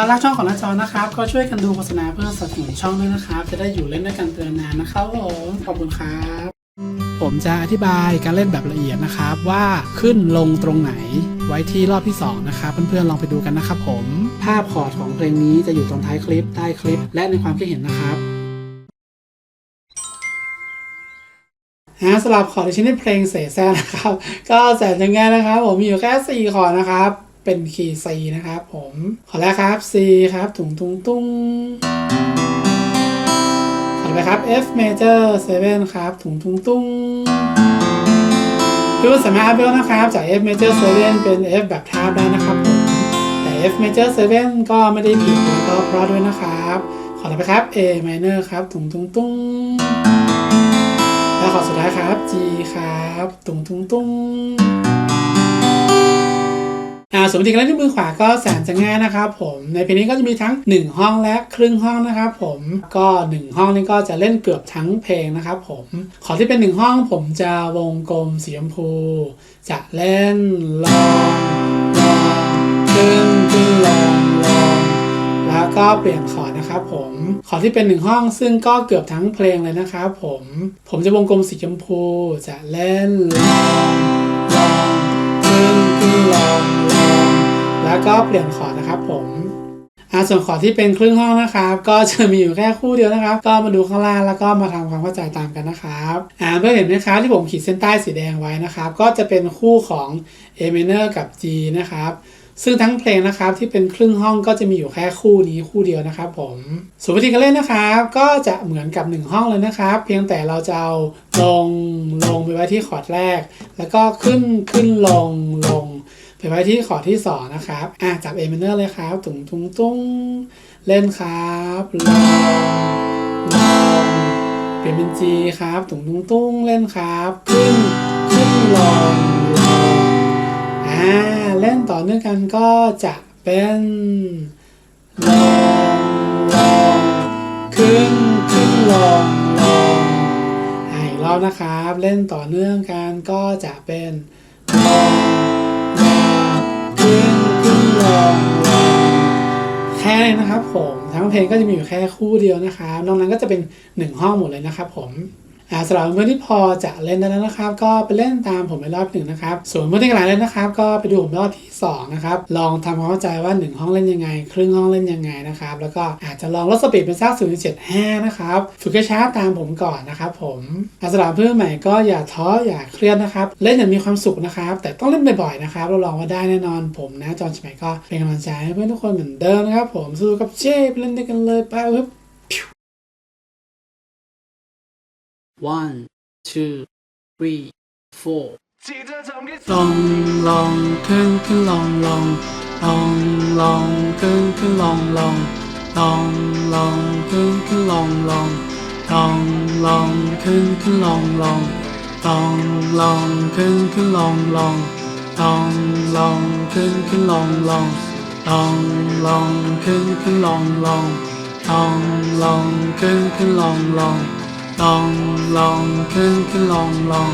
ารักช่องของน้าจอนะครับ ก็ช่วยกันดูโฆษณาเพื่อสนับสนุนช่องด้วยนะครับ จะได้อยู่เล่นด้วยกันเตือนนานนะครับผมขอบคุณครับ ผมจะอธิบายการเล่นแบบละเอียดนะครับ ว่าขึ้นลงตรงไหนไว้ที่รอบที่ 2 นะครับเพื่อนๆลองไปดูกันนะครับผม ภาพคอร์ดของเพลงนี้จะอยู่ตรงท้ายคลิปใต้คลิป และในความคิดเห็นนะครับฮะสำหรับคอร์ดในชิ้นในเพลงเสแสร้งนะครับ ก็แสนจะง่ายนะครับ ผมมีอยู่แค่4คอร์ดนะครับ เป็นคีย์ C นะครับผมขอแรกครับ C ครับถุงตุงตุงขอต่อไปครับ F major 7 ครับถุงทุงตุ้งพี่ว่าสามารถอัพเวลนะครับ จาก F major 7 เป็น F แบบทาบได้นะครับผมแต่ F major 7 ก็ไม่ได้ผิดแล้วก็เพราะด้วยนะครับ ขอต่อไปครับ A minor ครับถุงทุงตุ้งแล้วขอสุดท้ายครับ G ครับ ตุงตุงตุง อ่าส่วนวิธีการเล่นที่มือขวาก็แสนจะง่ายนะครับผมในเพลงนี้ก็จะมีทั้ง 1 ห้องและครึ่งห้องนะครับผมก็ 1 ห้องนี้ก็จะเล่นเกือบทั้งเพลงนะครับผมขอที่เป็น 1 ห้องผมจะวงกลมสีชมพู จะเล่นลองลองขึ้นขึ้นลองลองแล้วก็เปลี่ยนคอร์ดนะครับผมคอที่เป็นหนึ่งห้องซึ่งก็เกือบทั้งเพลงเลยนะครับผมผมจะวงกลมสีชมพู จะเล่นลองลองขึ้นขึ้นลอง แล้วก็เปลี่ยนคอร์ดนะครับผมอ่าส่วนคอร์ดที่เป็นครึ่งห้องนะครับ ก็จะมีอยู่แค่คู่เดียวนะครับ ก็มาดูข้างล่างแล้วก็มาทำความเข้าใจตามกันนะครับอ่าเพื่อเห็นไหมครับที่ผมขีดเส้นใต้สีแดงไว้นะครับ ก็จะเป็นคู่ของ A minor กับ G นะครับซึ่งทั้งเพลงนะครับที่เป็นครึ่งห้องก็จะมีอยู่แค่คู่นี้คู่เดียวนะครับผมส่วนวิธีการเล่นนะครับ ก็จะเหมือนกับ 1 ห้องเลยนะครับ เพียงแต่เราจะเอาลงลงไปไว้ที่คอร์ดแรก แล้วก็ขึ้นขึ้นลงลง ไปไว้ที่คอที่2นะครับ อะจับ A minor เลยครับตุงตุงตุงเล่นครับลองลองเปลี่ยนเป็น G ครับตุงตุงตุงเล่นครับขึ้นขึ้นลองลองอ่าเล่นต่อเนื่องกันก็จะเป็นลองลองขึ้นขึ้นลองลองอีกรอบนะครับ เล่นต่อเนื่องกันก็จะเป็น ลองลองแค่นะครับผมทั้งเพลงก็จะมีอยู่แค่คู่เดียวนะครับนอกนั้นก็จะเป็นหนึ่งห้องหมดเลยนะครับผม สำหรับเพื่อนที่พอจะเล่นได้แล้วนะครับ ก็ไปเล่นตามผมในรอบหนึ่งนะครับ ส่วนเพื่อนที่กำลังเล่นนะครับ ก็ไปดูผมรอบที่สองนะครับลองทำความเข้าใจว่า 1 ห้องเล่นยังไง ครึ่งห้องเล่นยังไงนะครับ แล้วก็อาจจะลองลดสปีดเป็นสัก0.75นะครับฝึกช้าตามผมก่อนนะครับผมอาสำหรับเพื่อนใหม่ก็อย่าท้ออย่าเครียดนะครับ เล่นอย่างมีความสุขนะครับ แต่ต้องเล่นบ่อยๆนะครับเราลองว่าได้แน่นอนผมนะจอห์นชมัยก็เป็นกำลังใจให้เพื่อนทุกคนเหมือนเดิมนะครับผมสู้กับเช่ไปเล่นด้วยกันเลยไปเว็บ One, two, three, four。浪浪坑坑浪浪，浪浪坑坑浪浪，浪浪坑坑浪浪，浪浪坑坑浪浪，浪浪坑坑浪浪，浪浪坑坑浪浪，浪浪坑坑浪浪，浪浪坑坑浪浪。 ลองลองลองขึ้นขึ้นลองลอง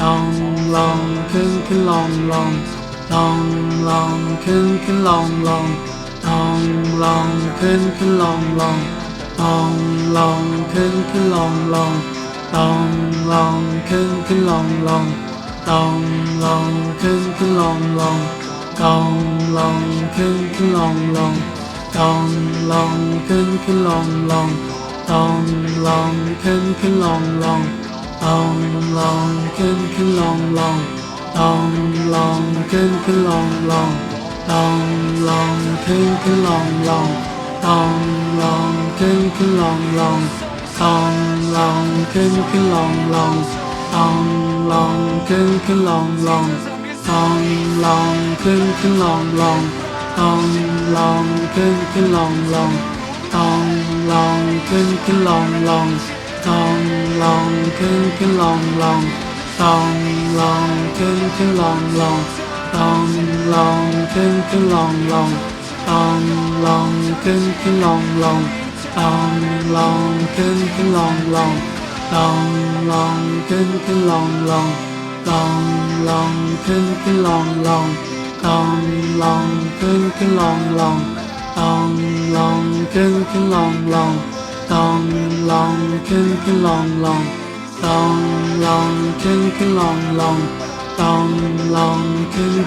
ลองลองขึ้นขึ้นลองลองลองลองขึ้นขึ้นลองลองลองลองขึ้นขึ้นลองลองลองลองขึ้นขึ้นลองลองลองลองขึ้นขึ้นลองลองลองลองขึ้นขึ้นลองลองลองลองขึ้นขึ้นลองลองลองลองขึ้นขึ้นลองลอง ลองลองขึ้นขึ้นลองลองลองลองขึ้นขึ้นลองลองลองลองขึ้นขึ้นลองลองลองลองขึ้นขึ้นลองลองลองลองขึ้นขึ้นลองลองลองลองขึ้นขึ้นลองลองลองลองขึ้นขึ้นลองลองลองลองขึ้นขึ้นลองลองลองลองขึ้นขึ้นลองลองลอง ลองขึ้นขึ้นลองลองลองลองขึ้นขึ้นลองลองลองลองขึ้นขึ้นลองลองลองลองขึ้นขึ้นลองลองลองลองขึ้นขึ้นลองลองลองลองขึ้นขึ้นลองลองลองลองขึ้นขึ้นลองลองลองลองขึ้นขึ้นลองลองลองลองขึ้นขึ้นลองลอง ลองลองขึ้นขึ้นลองลองลองลองขึ้นขึ้นลองลองลองลองขึ้นขึ้นลองลองลองลองขึ้นขึ้น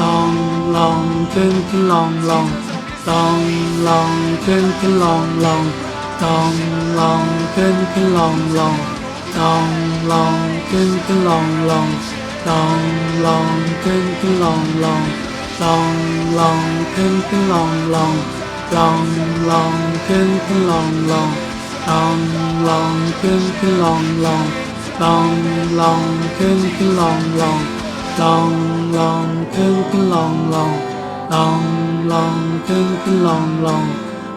ลองลองลองขึ้นขึ้นลองลองลองลองขึ้นขึ้นลองลองลองลองขึ้นขึ้นลองลองลองลองขึ้นขึ้นลองลองลองลองขึ้นขึ้นลองลองลองลองขึ้นขึ้นลองลองลองลองขึ้นขึ้นลองลองลองลองขึ้นขึ้นลองลองลองลองขึ้นขึ้นลองลอง ลองลองขึ้นขึ้นลองลองลองลองขึ้นขึ้นลองลอง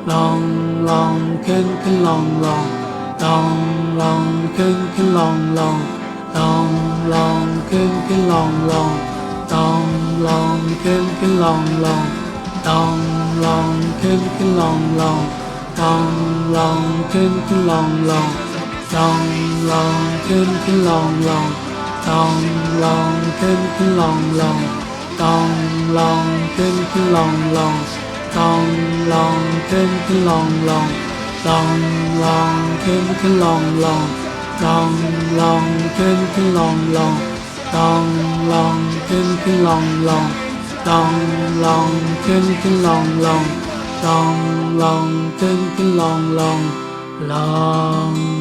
ลองลองขึ้นขึ้นลองลองลลองลอ งขึ้องลองขึ้นขึ้นลองลองลองลองขึ้นขึ้นลองลองลองลองขึ้นขึ้นลองลองลองลองขึ้นขึ้นลองลองลองลองขึ้นขึ้นลองลองลองลองขึ้นขึ้นลองลองลองลองขึ้นขึ้นลองลองลองลองขึ้นขึ้นลองลองลอง